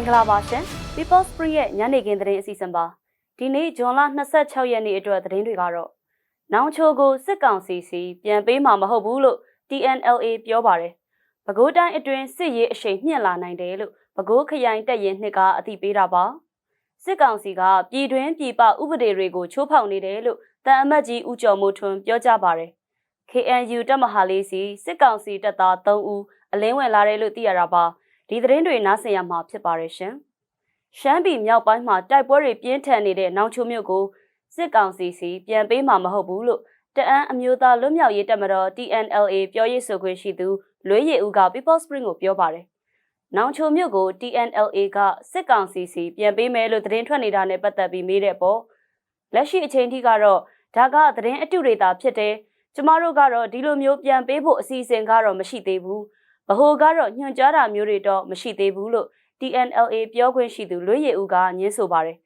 င်္ဂလာပါရှင် People Spring ရဲ့ညနေခင်းသတင်းအစီအစဉ်ပါဒီနေ့ဇွန်လ26ရက်နေ့အတွက်သတင်းတွေကတော့နောင်ချိုကိုစစ်ကောင်စီစီပြန်ပေးမှာမဟုတ်ဘူးလို့ TNLA ပြောပါတယ်ပဲခူးတိုင်းအတွင်းစစ်ရေးအရှိန်မြင့်လာနိုင်တယ်လို့ပဲခူးခရိုင်တပ်ရင်နှစ်ကအသိပေးတာပါစစ်ကောင်စီကပြည်တွင်းပြည်ပဥပဒေတွေကိုချိုးဖောက်နေတယ်လို့တန်အမတ်ကြီးဦးကျော်မိုးထွန်းပြောကြားပါတယ် KNU တပ်မဟာလေးစီစစ်ကောင်စီတပ်သား3ဦးအလင်းဝင်လာတယ်လို့သိရတာပါ ဒီသတင်းတွေနားဆင်ရမှာဖြစ်ပါတယ်ရှင်ရှမ်းပြည်မြောက်ပိုင်းမှာတိုက်ပွဲတွေပြင်းထန်နေတဲ့နောင်ချိုမြို့ကိုစစ်ကောင်စီစီပြန်ပေးမှာမဟုတ်ဘူးလို့တအန်းအမျိုးသားလွတ်မြောက်ရေးတပ်မတော် TNLA ပြောရေးဆိုခွင့်ရှိသူလွေးရည်ဦးက People Spring ကိုပြောပါတယ်နောင်ချိုမြို့ကို TNLA ကစစ်ကောင်စီစီပြန်ပေးမယ်လို့သတင်းထွက်နေတာနဲ့ပတ်သက်ပြီးမေးတဲ့ပေါ်လက်ရှိအချိန်ထိကတော့ဒါကသတင်းအတုတွေသာဖြစ်တယ်ကျမတို့ကတော့ဒီလိုမျိုးပြန်ပေးဖို့အစီအစဉ်ကတော့မရှိသေးဘူး ဗဟိုကတော့ညွှန်ကြားတာမျိုးတွေတော့မရှိသေးဘူးလို့ TNLA ပြောခွင့်ရှိသူလွေးရည်ဦးကညင်းဆိုပါတယ်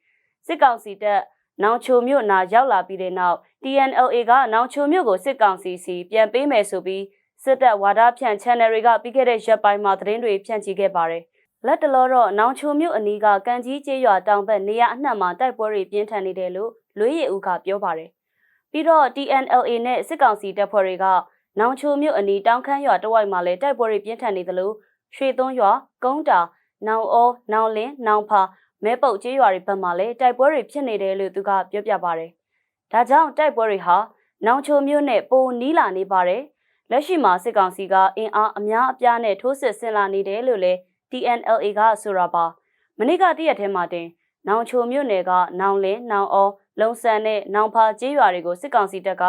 စစ်ကောင်စီတပ်နောင်ချိုမြို့နာရောက်လာပြီးတဲ့နောက် TNLA ကနောင်ချိုမြို့ကိုစစ်ကောင်စီစီပြန်ပေးမယ်ဆိုပြီးစစ်တပ်ဝါဒဖြန့် channel တွေကပြီးခဲ့တဲ့ရက်ပိုင်းမှာသတင်းတွေဖြန့်ချိခဲ့ပါတယ်လက်တလောတော့နောင်ချိုမြို့အနီးကကံကြီးကျေးရွာတောင်ဘက်နေရာအနှံ့မှာတိုက်ပွဲတွေပြင်းထန်နေတယ်လို့လွေးရည်ဦးကပြောပါတယ်ပြီးတော့ TNLA နဲ့စစ်ကောင်စီတပ်ဖွဲ့တွေက နောင်ချိုမြို့အနီးတောင်ခမ်းရွာတဝိုက်မှာလည်းတိုက်ပွဲတွေပြင်းထန်နေသလိုရွှေသွန်းရွာကုန်းတာနောင်အောနောင်လင်းနောင်ဖာမဲပုတ်ကျေးရွာတွေဘက်မှာလည်းတိုက်ပွဲတွေဖြစ်နေတယ်လို့သူကပြောပြပါတယ်။ဒါကြောင့်တိုက်ပွဲတွေဟာနောင်ချိုမြို့နဲ့ပိုနီးလာနေပါတယ်။လက်ရှိမှာစစ်ကောင်စီကအင်အားအများအပြားနဲ့ထိုးစစ်ဆင်လာနေတယ်လို့လည်း TNLA ကဆိုရပါ။မနေ့ကတရက်ထဲမှာတင်နောင်ချိုမြို့နယ်ကနောင်လင်းနောင်အောလုံဆန်နဲ့နောင်ဖာကျေးရွာတွေကိုစစ်ကောင်စီတပ်က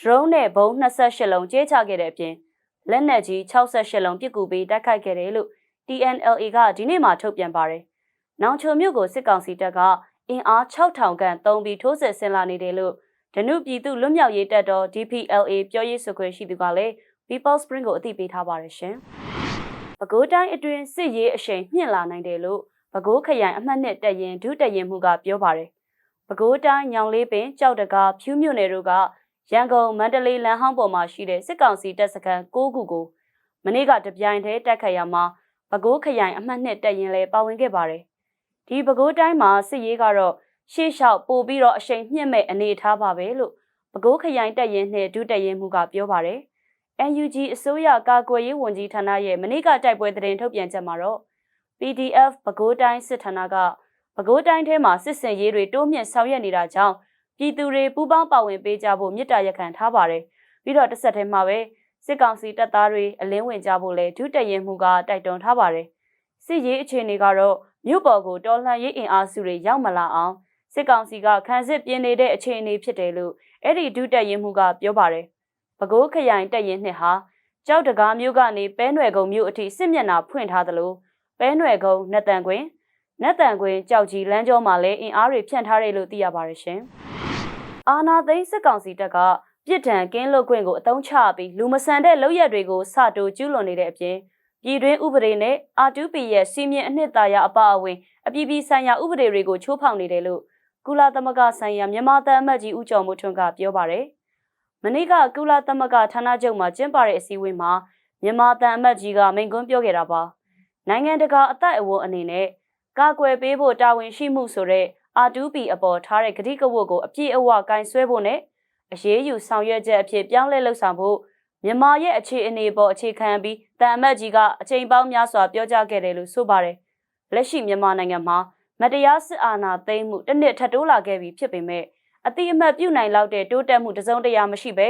drone နဲ့ဘုံ28လုံးကျဲချခဲ့တဲ့အပြင်လက်နက်ကြီး68လုံးပစ်ကူပေးတိုက်ခိုက်ခဲ့တယ်လို့ TNLA ကဒီနေ့မှထုတ်ပြန်ပါတယ်။နောင်ချုံမြို့ကိုစစ်ကောင်စီတပ်ကအင်အား6000ခန့်တုံးပြီးထိုးစစ်ဆင်လာနေတယ်လို့ဒနုပြည်သူလွတ်မြောက်ရေးတပ်တော် DPLA ပြောရေးဆိုခွင့်ရှိသူကလည်း People Spring ကိုအသိပေးထားပါတယ်ရှင်။ပဲခူးတိုင်းအတွင်းစစ်ရေးအရှိန်မြင့်လာနိုင်တယ်လို့ပဲခူးခရိုင်အမှတ်နှစ်တပ်ရင်ဒုတပ်ရင်မှုကပြောပါတယ်။ပဲခူးတိုင်းညောင်လေးပင်ကြောက်တကာဖြူးမြို့နယ်တို့က ရန်ကုန်မန္တလေးလမ်းဟောင်းပေါ်မှာရှိတဲ့စစ်ကောင်စီတပ်စခန်း6ခုကိုမနေ့ကတပြိုင်တည်းတိုက်ခတ်ရမှာပဲခူးခရိုင်အမှတ်နှစ်တပ်ရင်လည်းပါဝင်ခဲ့ပါတယ်။ဒီပဲခူးတိုင်းမှာစစ်ရေးကတော့ရှေ့လျှောက်ပို့ပြီးတော့အရှိန်မြင့်မဲ့အနေအထားပါပဲလို့ပဲခူးခရိုင်တပ်ရင်နဲ့ဒုတပ်ရင်မှုကပြောပါတယ်။ NUG အစိုးရကာကွယ်ရေးဝန်ကြီးဌာနရဲ့မနေ့ကတိုက်ပွဲသတင်းထုတ်ပြန်ချက်မှာတော့ PDF ပဲခူးတိုင်းစစ်ဌာနကပဲခူးတိုင်းထဲမှာစစ်စင်ရေးတွေတိုးမြင့်ဆောင်ရွက်နေတာကြောင့် ပြည်သူတွေပူးပေါင်းပါဝင်ပေးကြဖို့မြစ်တာရက်ခံထားပါတယ်။ပြီးတော့တစ်ဆက်တည်းမှာပဲစစ်ကောင်စီတပ်သားတွေအလင်းဝင်ကြဖို့လဲဒုတရင်မှုကတိုက်တွန်းထားပါတယ်။စစ်ရေးအခြေအနေကတော့မြို့ပေါ်ကိုတော်လှန်ရေးအင်အားစုတွေရောက်မလာအောင်စစ်ကောင်စီကခံစစ်ပြင်းနေတဲ့အခြေအနေဖြစ်တယ်လို့အဲ့ဒီဒုတက်ရင်မှုကပြောပါတယ်။ပဲခူးခရိုင်တက်ရင်နှစ်ဟာကြောက်တကားမြို့ကနေပဲနွယ်ကုံမြို့အထိစစ်မျက်နှာဖွင့်ထားသလိုပဲနွယ်ကုံနတ်တန်ကွင်းနတ်တန်ကွင်းကြောက်ကြီးလမ်းကျောမှာလည်းအင်အားတွေဖြန့်ထားတယ်လို့သိရပါတယ်ရှင်။ အာနာသိန်းစစ်ကောင်စီတပ်ကပြစ်ဒဏ်ကင်းလွတ်ခွင့်ကိုအသုံးချပြီးလူမဆန်တဲ့လုပ်ရက်တွေကိုစတိုးကျူးလွန်နေတဲ့အပြင်ပြည်တွင်းဥပဒေနဲ့ R2P ရဲ့စီမင်းအနှစ်သာရအပအဝင်အပြည်ပြည်ဆိုင်ရာဥပဒေတွေကိုချိုးဖောက်နေတယ်လို့ကုလသမဂ္ဂဆိုင်ရာမြန်မာတအမတ်ကြီးဦးကျော်မိုးထွန်းကပြောပါတယ်။မနေ့ကကုလသမဂ္ဂဌာနချုပ်မှာကျင်းပတဲ့အစည်းအဝေးမှာမြန်မာတအမတ်ကြီးကမိန့်ခွန်းပြောခဲ့တာပါ။နိုင်ငံတကာအသက်အဝန်းအနေနဲ့ကာကွယ်ပေးဖို့တာဝန်ရှိမှုဆိုတဲ့ R2P အပေါ်ထားတဲ့ကတိကဝတ်ကိုအပြည့်အဝကင်ဆွဲဖို့နဲ့အရေးယူဆောင်ရွက်ချက်အဖြစ်ပြောင်းလဲလှုပ်ဆောင်ဖို့မြန်မာရဲ့အခြေအနေပေါ်အခြေခံပြီးတန်အမတ်ကြီးကအချိန်ပေါင်းများစွာပြောကြားခဲ့တယ်လို့ဆိုပါတယ်။လက်ရှိမြန်မာနိုင်ငံမှာမတရားစစ်အာဏာသိမ်းမှုတစ်နှစ်ထပ်တိုးလာခဲ့ပြီဖြစ်ပေမဲ့အတိအမှတ်ပြုနိုင်လောက်တဲ့တိုးတက်မှုတစုံတရာမရှိဘဲ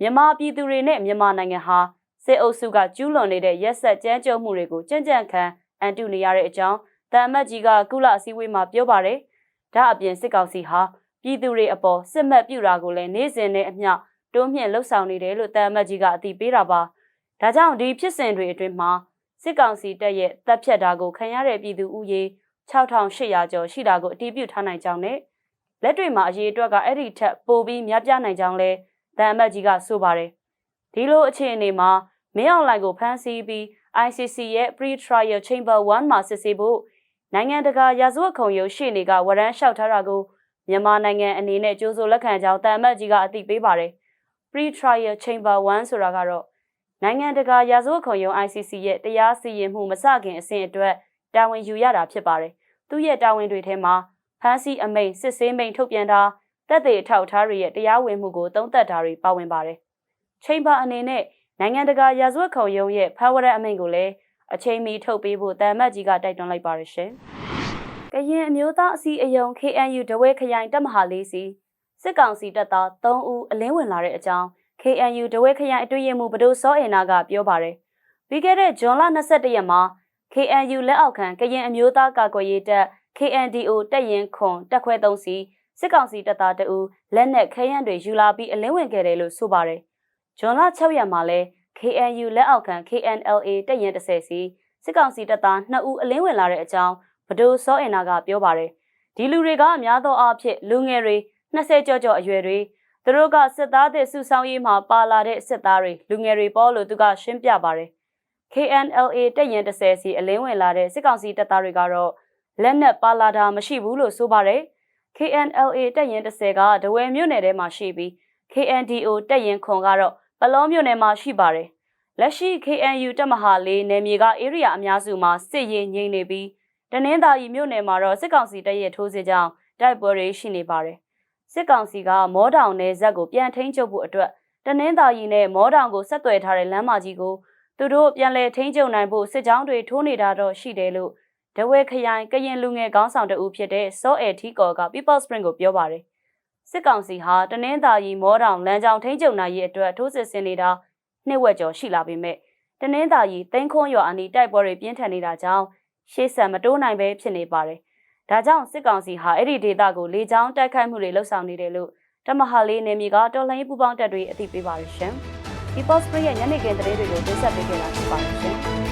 မြန်မာပြည်သူတွေနဲ့မြန်မာနိုင်ငံဟာစစ်အုပ်စုကကျူးလွန်နေတဲ့ရက်ဆက်ကြမ်းကြုတ်မှုတွေကိုကြံ့ကြံ့ခံအန်တုနေရတဲ့အကြောင်းတန်အမတ်ကြီးကကုလအစည်းအဝေးမှာပြောပါတယ်။ ဒါအပြင်စစ်ကောင်စီဟာပြည်သူတွေအပေါ်စစ်မှတ်ပြုတာကိုလည်းနေ့စဉ်နဲ့အမျှတိုးမြင့်လှုပ်ဆောင်နေတယ်လို့တန်အမတ်ကြီးကအသိပေးတာပါ။ဒါကြောင့်ဒီဖြစ်စဉ်တွေအတွင်းမှာစစ်ကောင်စီတပ်ရဲ့တပ်ဖြတ်တာကိုခံရတဲ့ပြည်သူဦးရေ6800ကျော်ရှိတာကိုအတည်ပြုထားနိုင်ကြောင်းနဲ့လက်တွေမှာအရေးအတွက်ကအဲ့ဒီထက်ပိုပြီးများပြားနိုင်ကြောင်းလဲတန်အမတ်ကြီးကဆိုပါတယ်။ဒီလိုအခြေအနေမှာမင်းအောင်လှိုင်ကိုဖမ်းဆီးပြီး ICC ရဲ့ Pre-Trial Chamber 1မှာစစ်ဆေးဖို့ နိုင်ငံတကာရာဇဝတ်ခုံရုံးရှေ့နေကဝရမ်းလျှောက်ထားတာကိုမြန်မာနိုင်ငံအနေနဲ့ကြိုးစိုးလက်ခံကြောင်းတန်အမတ်ကြီးကအသိပေးပါတယ်။ Pre-Trial Chamber 1ဆိုတာကတော့နိုင်ငံတကာရာဇဝတ်ခုံရုံး ICC ရဲ့တရားစီရင်မှုမစခင်အဆင့်အတွက်တာဝန်ယူရတာဖြစ်ပါတယ်။သူ့ရဲ့တာဝန်တွေထဲမှာဖမ်းဆီးအမိန့်စစ်ဆေးမိန့်ထုတ်ပြန်တာတပ်တွေအထောက်အထားတွေရဲ့တရားဝင်မှုကိုသုံးသပ်တာတွေပါဝင်ပါတယ်။ချိန်ပါအနေနဲ့နိုင်ငံတကာရာဇဝတ်ခုံရုံးရဲ့ဖမ်းဝရမ်းအမိန့်ကိုလည်း အချိန်မီထုတ်ပေးဖို့တမ်မတ်ကြီးကတိုက်တွန်းလိုက်ပါတယ်ရှင်။ကရင်အမျိုးသားအစည်းအရုံး KNU တဝဲခရိုင်တပ်မဟာလေးစီစစ်ကောင်စီတပ်သား3ဦးအလင်းဝင်လာတဲ့အကြောင်း KNU တဝဲခရိုင်အတွင်းရေးမှူးဗဒိုစောအင်နာကပြောပါတယ်။ပြီးခဲ့တဲ့ဇွန်လ22ရက်မှာ KNU လက်အောက်ခံကရင်အမျိုးသားကာကွယ်ရေးတပ် KNDO တပ်ရင်ခွန်တပ်ခွဲ3စီစစ်ကောင်စီတပ်သားတအူလက်နက်ခဲယမ်းတွေယူလာပြီးအလင်းဝင်ခဲ့တယ်လို့ဆိုပါတယ်။ဇွန်လ6ရက်မှာလဲ KNU လက်အောက်ခံ KNLA တပ်ရင်30စီစစ်ကောင်စီတပ်သား2ဦးအလင်းဝင်လာတဲ့အကြောင်းဗဒိုစောအင်နာကပြောပါတယ်။ဒီလူတွေကအများသောအားဖြင့်လူငယ်တွေ20ကျော်ကျော်အရွယ်တွေသူတို့ကစစ်သားတဲ့စုဆောင်ရေးမှာပါလာတဲ့စစ်သားတွေလူငယ်တွေပေါ်လို့သူကရှင်းပြပါတယ်။ KNLA တပ်ရင်30စီအလင်းဝင်လာတဲ့စစ်ကောင်စီတပ်သားတွေကတော့လက်နက်ပါလာတာမရှိဘူးလို့ဆိုပါတယ်။ KNLA တပ်ရင်30ကဒဝဲမြို့နယ်ထဲမှာရှိပြီး KNDO တပ်ရင်ခွန်ကတော့ ပလောမြို့နယ်မှာရှိပါတယ်။လက်ရှိ KNU တပ်မဟာလေးနယ်မြေကဧရိယာအများစုမှာစစ်ရေးငြိမ်နေပြီးတနင်္သာရီမြို့နယ်မှာတော့စစ်ကောင်စီတပ်ရဲ့ထိုးစစ်ကြောင့်တိုက်ပွဲတွေရှိနေပါတယ်။စစ်ကောင်စီကမောတောင်နယ်ဇက်ကိုပြန်ထိန်းချုပ်ဖို့အတွက်တနင်္သာရီနဲ့မောတောင်ကိုဆက်သွယ်ထားတဲ့လမ်းမကြီးကိုသူတို့ပြန်လည်ထိန်းချုပ်နိုင်ဖို့စစ်ကြောင်းတွေထိုးနေတာတော့ရှိတယ်လို့ဒဝဲခရိုင်ကရင်လူငယ်ကောင်းဆောင်တဦးဖြစ်တဲ့စောအဲထီကော်က People Spring ကိုပြောပါတယ် စစ်ကောင်စီဟာတနင်္သာရီမောတောင်လမ်းကြောင်းထိန်းချုပ်နိုင်ရေးအတွက်ထိုးစစ်ဆင်နေတာနှစ်ဝက်ကျော်ရှိလာပေမဲ့တနင်္သာရီသိန်းခွန်းရွာအနီးတိုက်ပွဲတွေပြင်းထန်နေတာကြောင့်ရှေ့ဆက်မတိုးနိုင်ပဲဖြစ်နေပါတယ်ဒါကြောင့်စစ်ကောင်စီဟာအဲ့ဒီဒေသကိုလေကြောင်းတိုက်ခိုက်မှုတွေလှုပ်ဆောင်နေတယ်လို့တမဟာလေးနေမြေကတော်လှန်ရေးပူးပေါင်းတပ်တွေအသိပေးပါရရှင်။ People Spring ရဲ့ညနေခင်းသတင်းတွေကိုတင်ဆက်ပေးခဲ့တာဖြစ်ပါတယ်ရှင်။